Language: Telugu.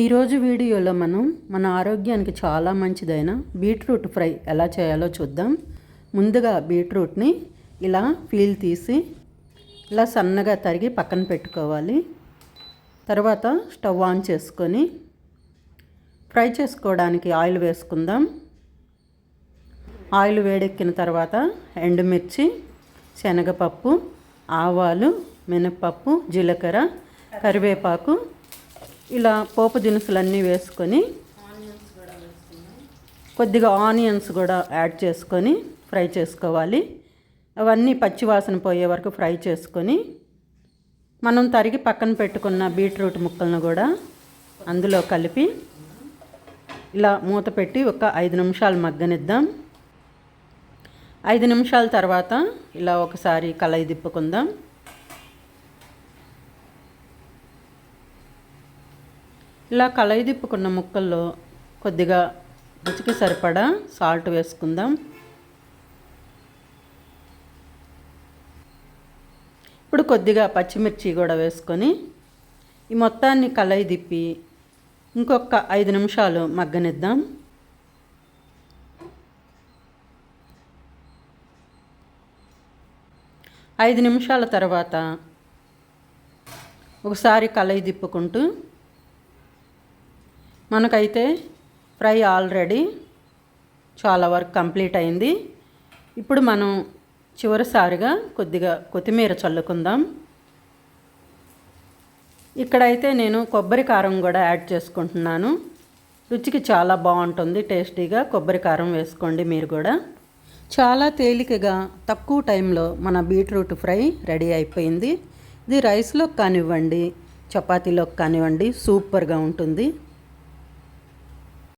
ఈరోజు వీడియోలో మనం మన ఆరోగ్యానికి చాలా మంచిదైన బీట్రూట్ ఫ్రై ఎలా చేయాలో చూద్దాం. ముందుగా బీట్రూట్ని ఇలా పీల్ తీసి ఇలా సన్నగా తరిగి పక్కన పెట్టుకోవాలి. తర్వాత స్టవ్ ఆన్ చేసుకొని ఫ్రై చేసుకోవడానికి ఆయిల్ వేసుకుందాం. ఆయిల్ వేడెక్కిన తర్వాత ఎండుమిర్చి శనగపప్పు ఆవాలు మినపప్పు జీలకర్ర కరివేపాకు ఇలా పోపు దినుసులన్నీ వేసుకొని కొద్దిగా ఆనియన్స్ కూడా యాడ్ చేసుకొని ఫ్రై చేసుకోవాలి. అవన్నీ పచ్చివాసన పోయే వరకు ఫ్రై చేసుకొని మనం తరిగి పక్కన పెట్టుకున్న బీట్రూట్ ముక్కలను కూడా అందులో కలిపి ఇలా మూత పెట్టి ఒక ఐదు నిమిషాలు మగ్గనిద్దాం. ఐదు నిమిషాల తర్వాత ఇలా ఒకసారి కలయి తిప్పుకుందాం. ఇలా కలయి తిప్పుకున్న ముక్కల్లో కొద్దిగా రుచికి సరిపడా సాల్ట్ వేసుకుందాం. ఇప్పుడు కొద్దిగా పచ్చిమిర్చి కూడా వేసుకొని ఈ మొత్తాన్ని కలయి తిప్పి ఇంకొక ఐదు నిమిషాలు మగ్గనిద్దాం. ఐదు నిమిషాల తర్వాత ఒకసారి కలయి తిప్పుకుంటూ మనకైతే ఫ్రై ఆల్రెడీ చాలా వరకు కంప్లీట్ అయింది. ఇప్పుడు మనం చివరిసారిగా కొద్దిగా కొత్తిమీర చల్లుకుందాం. ఇక్కడైతే నేను కొబ్బరి కారం కూడా యాడ్ చేసుకుంటున్నాను. రుచికి చాలా బాగుంటుంది టేస్టీగా కొబ్బరి కారం వేసుకోండి మీరు కూడా. చాలా తేలికగా తక్కువ టైంలో మన బీట్రూట్ ఫ్రై రెడీ అయిపోయింది. ఇది రైస్లోకి కానివ్వండి చపాతీలోకి కానివ్వండి సూపర్గా ఉంటుంది.